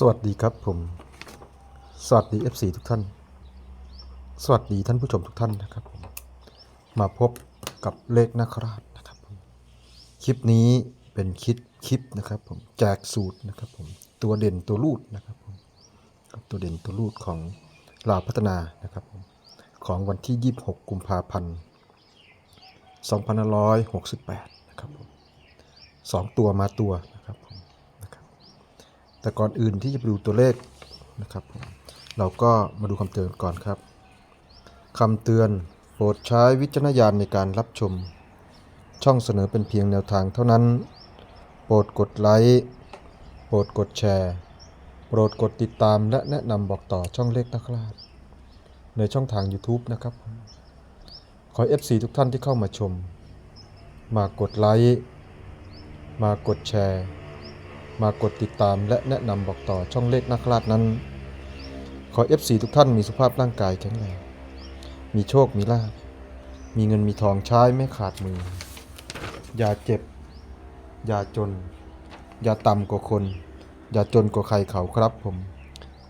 สวัสดีครับผม สวัสดี FC ทุกท่าน สวัสดีท่านผู้ชมทุกท่านนะครับผม มาพบกับเลขนาคราชนะครับผม คลิปนี้เป็นคลิปคลิปนะครับผมแจกสูตรนะครับผม ตัวเด่นตัวรูดนะครับผม ตัวเด่นตัวรูดของลาวพัฒนานะครับผม ของวันที่ 26 กุมภาพันธ์2568 นะครับผมสองตัวมาตัวนะครับผมนะครับ แต่ก่อนอื่นที่จะไปดูตัวเลขนะครับ เราก็มาดูคำเตือนก่อนครับคำเตือนโปรดใช้วิจารณญาณในการรับชม ช่องเสนอเป็นเพียงแนวทางเท่านั้น โปรดกดไลค์โปรดกดแชร์ โปรดกดติดตามและแนะนำบอกต่อช่องเลขนักลาดในช่องทาง YouTube นะครับ ขอ FC ทุกท่านที่เข้ามาชม มากดไลค์มากดแชร์ มากดติดตามและแนะนำบอกต่อช่องเลขนักลาดนั้น ขอ FC ทุกท่านมีสุขภาพร่างกายแข็งแรง มีโชคมีลาภมีเงินมีทองใช้ไม่ขาดมือ อย่าเจ็บ อย่าจน อย่าต่ำกว่าคน อย่าจนกว่าใครเขาครับผม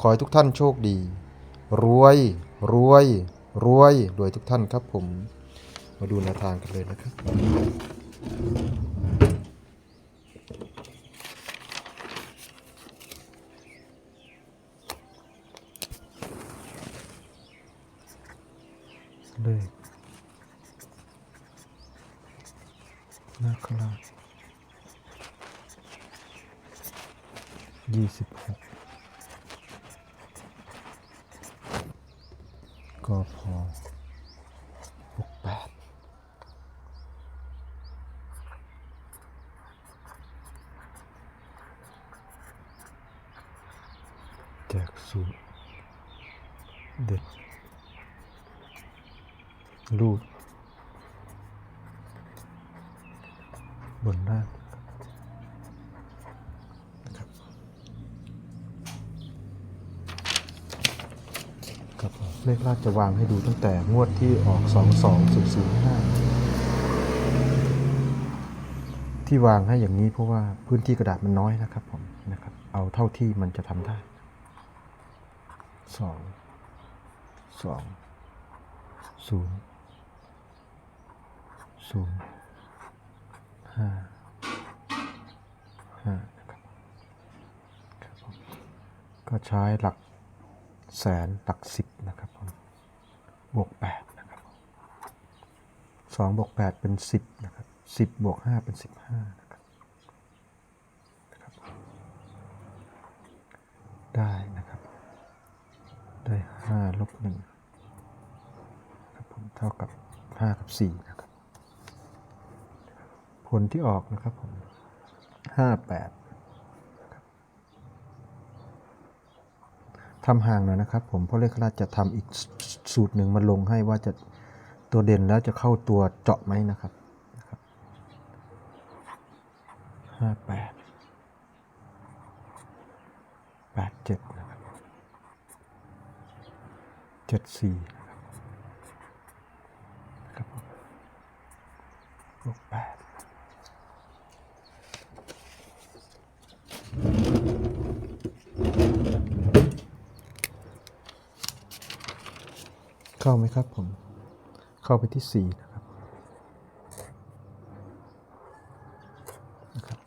ขอให้ทุกท่านโชคดี รวย รวย รวย รวยทุกท่านครับผม มาดูแนวทางกันเลยนะครับ เลขนาคราชยี่สิบหกก็พอหกแปดแจกสูตร เด็ดรูดบนหน้านะครับครับผมเลขลาดจะวางให้ดูตั้งแต่งวดที่ออก 2 2 0 0 5 ที่วางให้อย่างนี้เพราะว่าพื้นที่กระดาษมันน้อยนะครับผมนะครับ เอาเท่าที่มันจะทำได้ 2 2ศูนย์ศูนย์ห้าห้านะครับครับผมก็ใช้หลักแสนหลักสิบนะครับผมบวกแปดนะครับสองบวกแปดเป็นสิบนะครับสิบบวกห้าเป็นสิบห้านะครับนะครับ ได้นะครับ ได้ห้าลบหนึ่ง ท่ากับ5กับ4นะครับ ผลที่ออกนะครับผม58ทำห่างหน่อยนะครับ ผมเพราะเลขราชจะทำอีกสูตรหนึ่งมาลงให้ว่าจะตัวเด่นแล้วจะเข้าตัวเจาะไหมนะครับนะครับ58 87นะครับ74ครับผมบวกแปด เข้าไหมครับผม เข้าไปที่สี่นะครับนะครับ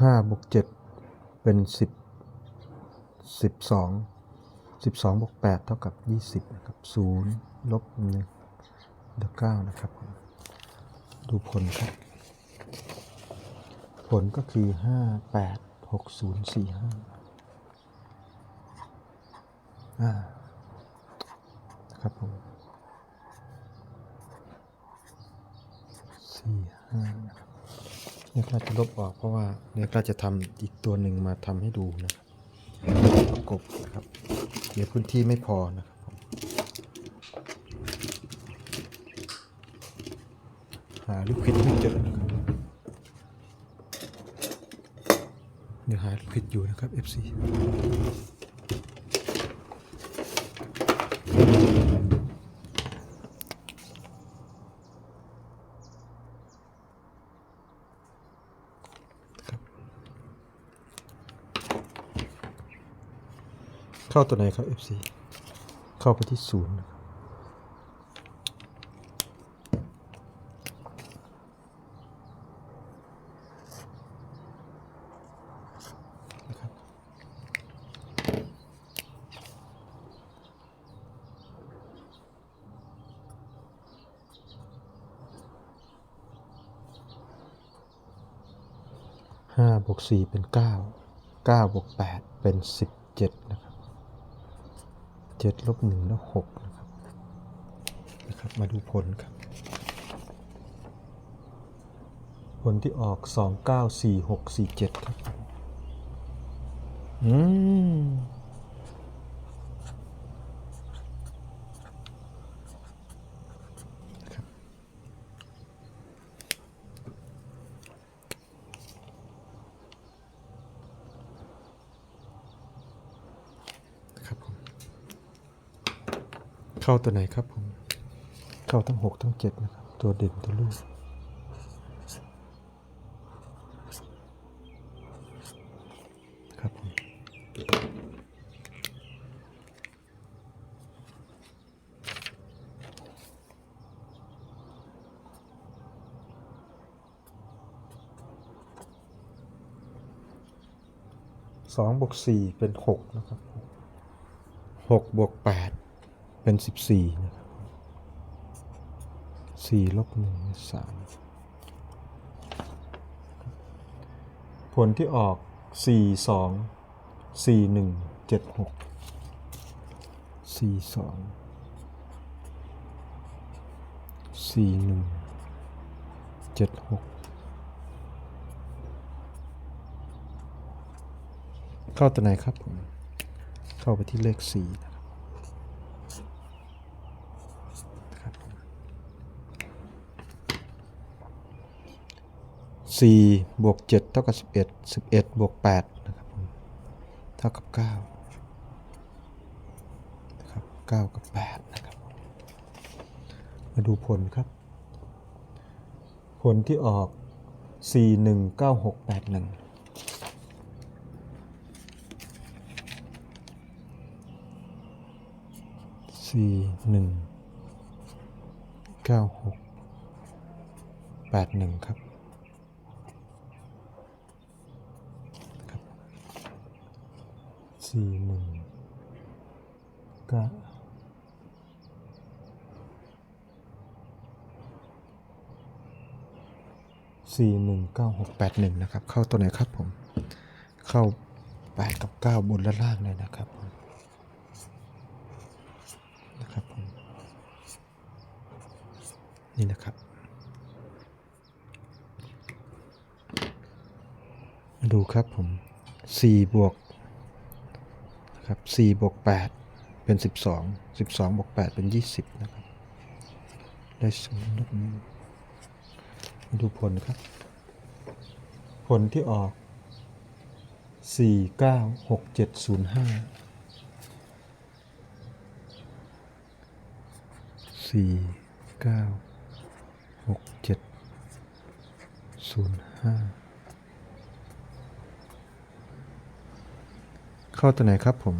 ห้าบวกเจ็ดเป็นสิบสิบสองสิบสองบวกแปดเท่ากับยี่สิบนะครับศูนย์ลบหนึ่งเหลือเก้านะครับ ดูผลครับ ผลก็คือห้าแปดหกศูนย์สี่ห้า ครับผมสี่ห้าเนี่ยเราจะลบออกเพราะว่าเนี่ยเราจะทำอีกตัวหนึ่งมาทำให้ดูนะครับประกบนะครับ เดี๋ยวพื้นที่ไม่พอนะครับหาลูกคิดไม่เจอนะครับเดี๋ยวหาลูกคิดอยู่นะครับ FC เข้าตัวไหนครับ FC เข้าไปที่ศูนย์นะครับห้าบวกสี่เป็นเก้าเก้าบวกแปดเป็นสิบเจ็ดนะครับ เจ็ดลบหนึ่งแล้วหกนะครับนะครับมาดูผลครับ ผลที่ออกสองเก้าสี่หกสี่เจ็ดครับ อืม นะครับ นะครับผม เข้าตัวไหนครับผม เข้าทั้งหกทั้งเจ็ดนะครับ ตัวเด่นตัวลูกครับผมสองบวกสี่เป็นหกนะครับหกบวกแปด เป็นสิบสี่นะครับสี่ลบหนึ่งสามผลที่ออกสี่สองสี่หนึ่งเจ็ดหกสี่สองสี่หนึ่งเจ็ดหกเข้าตัวไหนครับผม เข้าไปที่เลขสี่ 4บวก7เท่ากับ 11 11บวก8นะครับเท่ากับ9นะครับ9กับ8นะครับมาดูผลครับ ผลที่ออก 419681สี่หนึ่งเก้าหกแปดหนึ่งครับ สี่หนึ่งเก้าสี่หนึ่งเก้าหกแปดหนึ่งนะครับ เข้าตัวไหนครับผม เข้าแปดกับเก้าบนและล่างเลยนะครับผมนะครับผมนี่นะครับ มาดูครับผม4บวก นะครับ4บวก8เป็น 12 12บวก8เป็น 20 นะครับ ได้ศูนย์ลบหนึ่งมาดูผลครับ ผลที่ออก 4 9 6 7 0 5สี่เก้าหก เข้าตัวไหนครับผม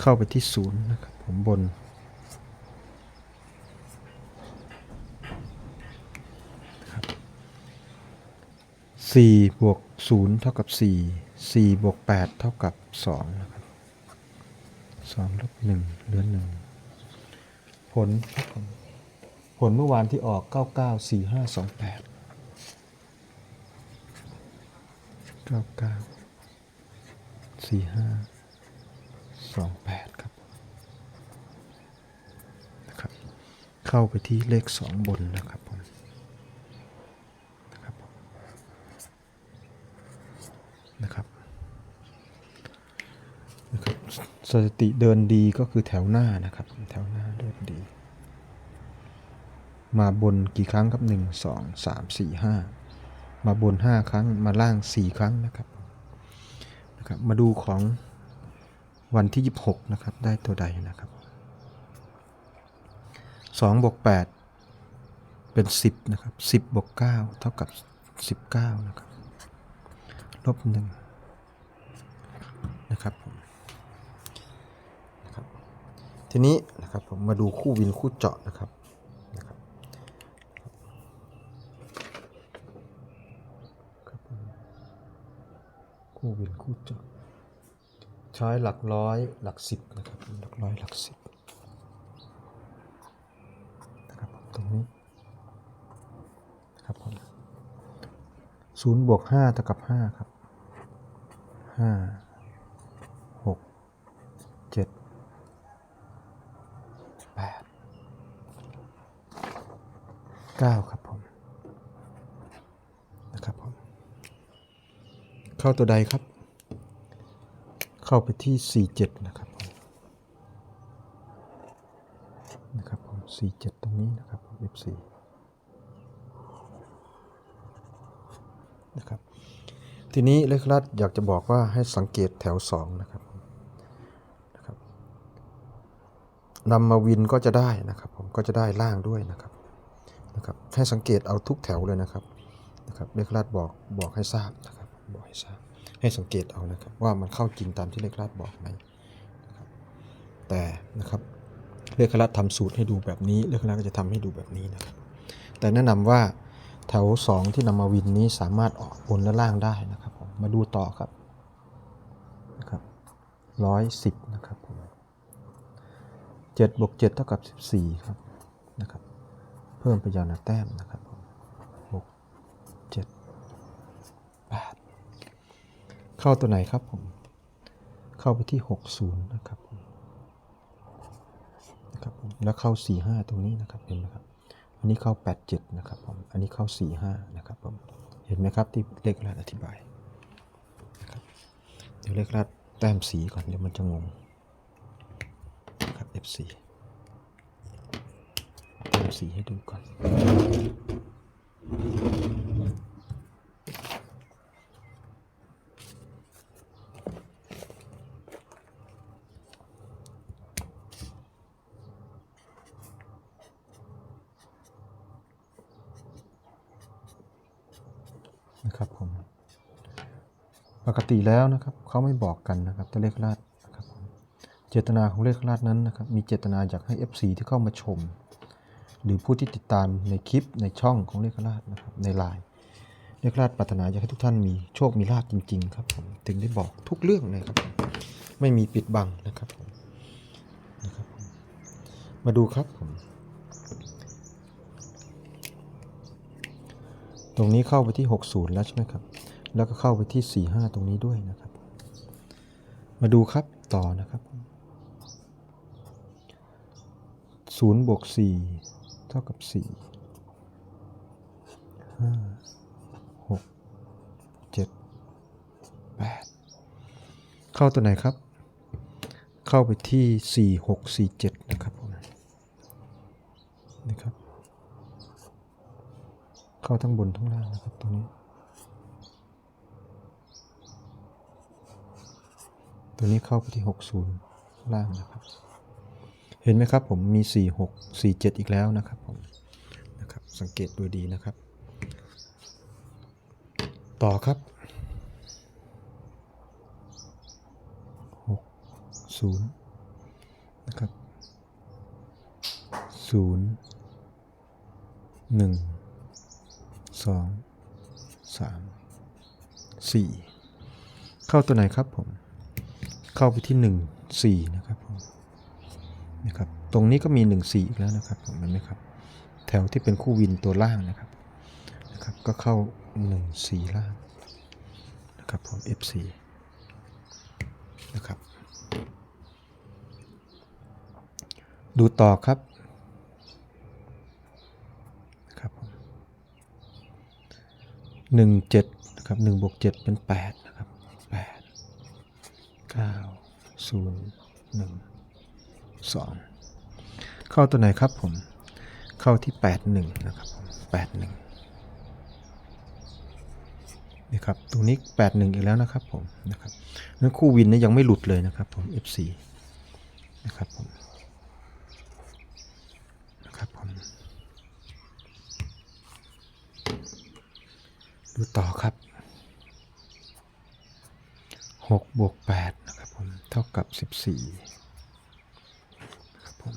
เข้าไปที่ศูนย์นะครับผมบนสี่บวกศูนย์เท่ากับสี่สี่บวกแปดเท่ากับสองนะครับสองลบหนึ่งเหลือหนึ่งผลครับผมผลเมื่อวานที่ออก 99 45 28 99 45 28ครับนะครับ เข้าไปที่เลข2บนนะครับผมนะครับผมนะครับนะครับสถิติเดินดีก็คือแถวหน้านะครับ แถวหน้าเดินดี มาบนกี่ครั้งครับหนึ่งสองสามสี่ห้ามาบนห้าครั้งมาล่างสี่ครั้งนะครับ นะครับมาดูของวันที่ยี่สิบหกนะครับ ได้ตัวใดนะครับสองบวกแปดเป็นสิบนะครับสิบบวกเก้าเท่ากับสิบเก้านะครับ ลบหนึ่งนะครับ ทีนี้นะครับผมมาดูคู่วินคู่เจาะนะครับครับผม คู่วินคู่จาะใช้หลักร้อยหลักสิบนะครับหลักร้อยหลักสิบนะครับตรงนี้นะครับผมศูนย์บวกห้าเท่ากับห้าครับห้าหกเจ็ดแปดเก้าครับผมนะครับผม เข้าตัวใดครับ เข้าไปที่ 47 นะครับนะครับผม47 ตรงนี้นะครับ F4 นะครับ ทีนี้เลขรัดอยากจะบอกว่าให้สังเกตแถว 2 นะครับนะครับนำมาวินก็จะได้นะครับ ผมก็จะได้ล่างด้วยนะครับนะครับให้สังเกตเอาทุกแถวเลยนะครับนะครับเลขราดบอกบอกให้ทราบนะครับ บอกให้ทราบให้สังเกตเอานะครับว่ามันเข้าจริงตามที่เลขราดบอกไหมนะครับแต่นะครับเลขราดทำสูตรให้ดูแบบนี้เลขราดก็จะทำให้ดูแบบนี้นะครับแต่แนะนำว่าแถว 2 ที่นำมาวินนี้สามารถออกบนและล่างได้นะครับผมมาดูต่อครับนะครับร้อยสิบนะครับผม7บวก7เท่ากับ14ครับนะครับเพิ่มไปยาวนาแต้มนะครับผม6 7 8 เข้าตัวไหนครับผม เข้าไปที่ 60 นะครับนะครับผมแล้วเข้า 45 ตรงนี้นะครับเห็นไหมครับ อันนี้เข้า 87 นะครับผม อันนี้เข้า 45 นะครับผม เห็นไหมครับที่เลขรัดอธิบายนะครับเดี๋ยวเลขรัดแต้มสีก่อนเดี๋ยวมันจะงงครับ F4 เติมสีให้ดูก่อน นะครับผม ปกติแล้วนะครับเขาไม่บอกกันนะครับตัวเลขลาดนะครับเจตนาของเลขราดนั้นนะครับมีเจตนาอยากให้ FC ที่เข้ามาชม หรือผู้ที่ติดตามในคลิปในช่องของเลขราดนะครับในไลน์เลขราดปรารถนาอยากให้ทุกท่านมีโชคมีลาภจริง ๆ ครับผมถึงได้บอกทุกเรื่องเลยครับ ไม่มีปิดบังนะครับผมนะครับผมมาดูครับผม ตรงนี้เข้าไปที่ 60 แล้วใช่ไหมครับ แล้วก็เข้าไปที่ 45 ตรงนี้ด้วยนะครับ มาดูครับต่อนะครับ0บวก4เท่ากับ 4 5 6 7 8 เข้าตัวไหนครับ เข้าไปที่ 4 6 4 7 เข้าทั้งบนทั้งล่างนะครับตรงนี้ ตัวนี้เข้าไปที่ 60 ล่างนะครับ เห็นไหมครับผมมี 4 6 4 7 อีกแล้วนะครับผมนะครับสังเกตดูดีนะครับ ต่อครับ 6 0 นะครับ 0 1 2 3 4เข้าตัวไหนครับผม เข้าไปที่1 4นะครับผมนะครับ ตรงนี้ก็มี1 4อีกแล้วนะครับผมเห็นไหมครับ แถวที่เป็นคู่วินตัวล่างนะครับนะครับ ก็เข้า1 4ล่างนะครับผม F4 นะครับ ดูต่อครับผม หนึ่งเจ็ดนะครับหนึ่งบวกเจ็ดเป็นแปดนะครับแปดเก้าศูนย์หนึ่งสองเข้าตัวไหนครับผม เข้าที่แปดหนึ่งนะครับแปดหนึ่งนี่ครับ ตรงนี้แปดหนึ่งอีกแล้วนะครับผมนะครับนั่นคู่วินนี่ยังไม่หลุดเลยนะครับผม F4 นะครับผม ดูต่อครับ6บวก8นะครับผม เท่ากับ 14ครับผม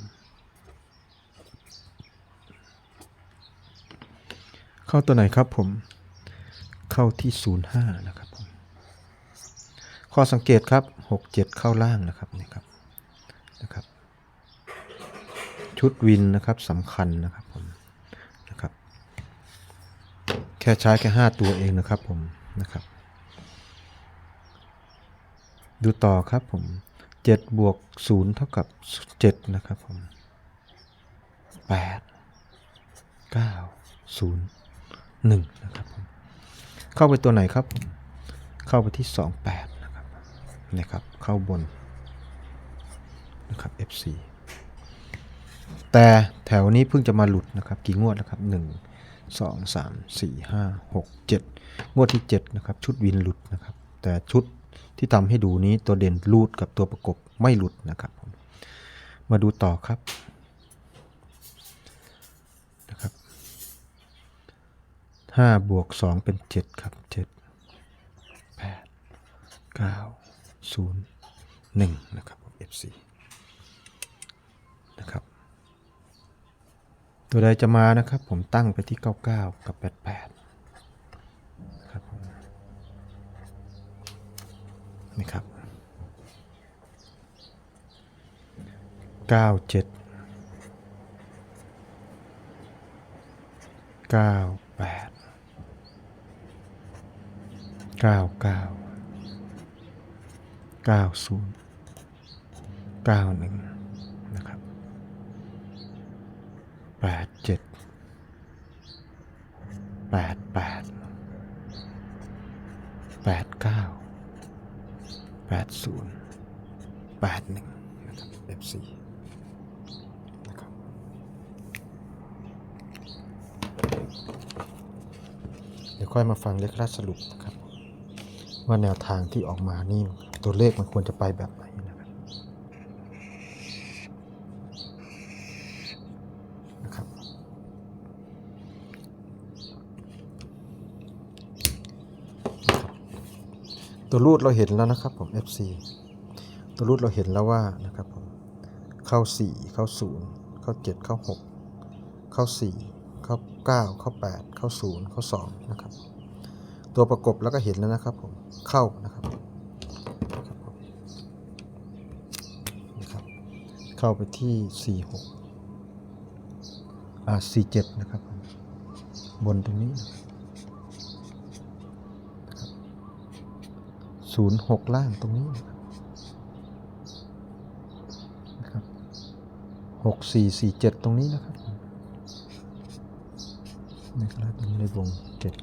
เข้าตัวไหนครับผม เข้าที่ 05 นะครับผม ข้อสังเกตครับ 6 7 เข้าล่างนะครับนี่ครับ นะครับ ชุดวินนะครับสำคัญนะครับ ค่ใช้แค่5ตัวเองนะครับผมนะครับ ดูต่อครับผม7บวก0เท่ากับ7นะครับผม8 9 0 1นะครับผมเข้าไปตัวไหนครับผมเข้าไปที่28นะครับนะครับ เข้าบนนะครับ FC แต่แถวนี้เพิ่งจะมาหลุดนะครับ กี่งวดนะครับ1 2 3 4 5 6 7 งวดที่ 7 นะครับ ชุดวินหลุดนะครับ แต่ชุดที่ทำให้ดูนี้ตัวเด่นรูดกับตัวประกบไม่หลุดนะครับผมมาดูต่อครับนะครับห้าบวกสองเป็นเจ็ดครับเจ็ดแปดเก้าศูนย์หนึ่งนะครับ FC นะครับ ตัวใดจะมานะครับ ผมตั้งไปที่ 99 กับ 88ครับผมนี่ครับ 97 98 99 90 91 แปดแปดแปดเก้าแปดศูนย์แปดหนึ่งนะครับ FC นะครับเดี๋ยวค่อยมาฟังเลขราสรุปนะครับ ว่าแนวทางที่ออกมานี่ตัวเลขมันควรจะไปแบบไหนนะครับนะครับ ตัวรูดเราเห็นแล้วนะครับผม FC ตัวรูดเราเห็นแล้วว่านะครับผมเข้า 4 เข้า 0 เข้า 7 เข้า 6 เข้า 4 เข้า 9 เข้า 8 เข้า 0 เข้า 2 นะครับ ตัวประกบแล้วก็เห็นแล้วนะครับผมเข้านะครับนะครับ เข้าไปที่ 46อ่า47 นะครับ บนตรงนี้นะครับ ศูนย์หกล่างตรงนี้นะครับหกสี่สี่เจ็ดตรงนี้นะครับนะครับตรงนี้ในวงเจ็ด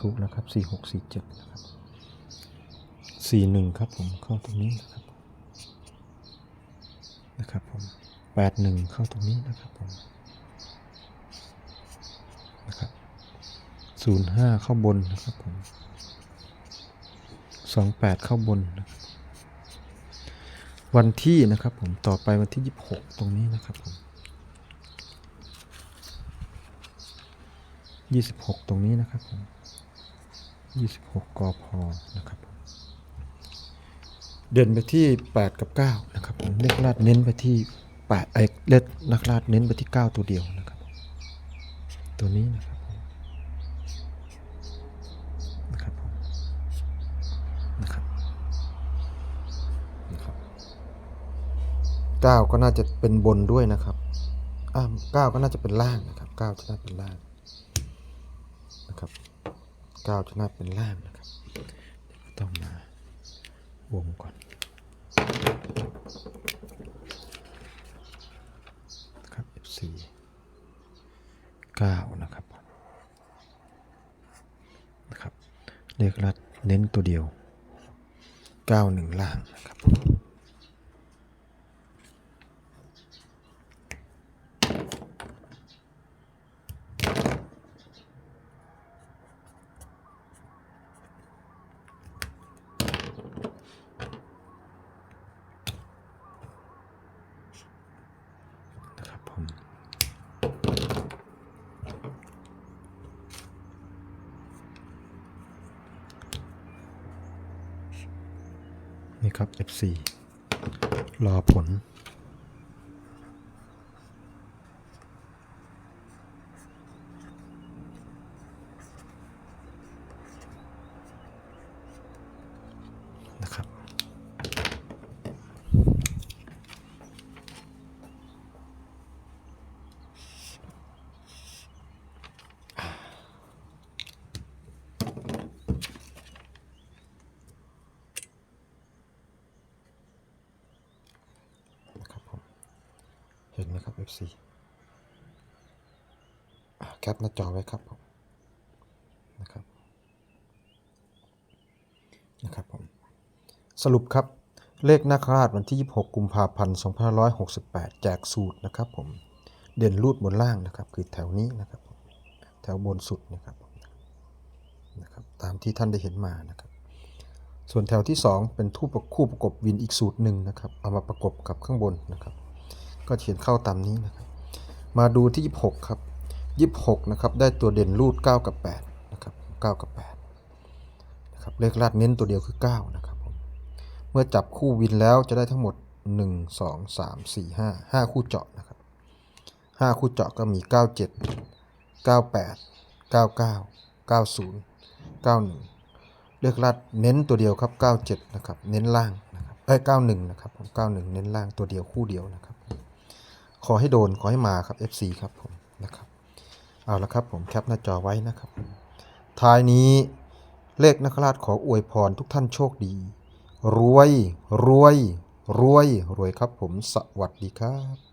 ถูกแล้วครับ 4647 สี่หนึ่งครับผมเข้าตรงนี้นะครับนะครับผมแปดหนึ่งเข้าตรงนี้นะครับผมนะครับศูนย์ห้าเข้าบนนะครับผมสองแปดเข้าบนนะครับวันที่นะครับผมต่อไปวันที่26ตรงนี้นะครับผม26ตรงนี้นะครับผม26กพนะครับผม เด่นไปที่ 8 กับ9นะครับผมเลขลาดเน้นไปที่8ไอ้เลขนักลาดเน้นไปที่ 9 ตัวเดียวนะครับ ตัวนี้นะครับนะครับผมนะครับนะครับเก้าก็น่าจะเป็นบนด้วยนะครับอ่าเก้าก็น่าจะเป็นล่างนะครับเก้าจะน่าเป็นล่างนะครับเก้าจะน่าเป็นล่างนะครับต้องมาวงก่อน ครับ F4 เก้านะครับนะครับเลขรัดเน้นตัวเดียวเก้าหนึ่งล่างนะครับ ครับ F4 รอผล นะครับ นะครับผม เห็นไหมครับ FC แคปหน้าจอไว้ครับผมนะครับนะครับผมสรุปครับเลขนาคราชวันที่ 26 กุมภาพันธ์ 2568 แจกสูตรนะครับผมเด่นรูดบนล่างนะครับ คือแถวนี้นะครับ แถวบนสุดนะครับนะครับตามที่ท่านได้เห็นมานะครับ ส่วนแถวที่ 2 เป็นทูปคู่ประกบวินอีกสูตรหนึ่งนะครับ เอามาประกบกับข้างบนนะครับ ก็เขียนเข้าตามนี้นะครับ มาดูที่ 26 ครับ 26 นะครับ ได้ตัวเด่นรูด 9 กับ 8 นะครับ 9 กับ8นะครับเลขลาดเน้นตัวเดียวคือ 9 นะครับผมเมื่อจับคู่วินแล้วจะได้ทั้งหมด 1 2 3 4 5 5 คู่เจาะนะครับ 5 คู่เจาะก็มี 97 98 99 90 91 เลขลัดเน้นตัวเดียวครับ 97 นะครับ เน้นล่างนะครับเอ้ย91 นะครับผม91 เน้นล่างตัวเดียวคู่เดียวนะครับ ขอให้โดนขอให้มาครับ FC ครับผมนะครับเอาละครับผมแคปหน้าจอไว้นะครับ ท้ายนี้เลขนักราชขออวยพรทุกท่านโชคดี รวย รวย รวย รวยครับผมสวัสดีครับ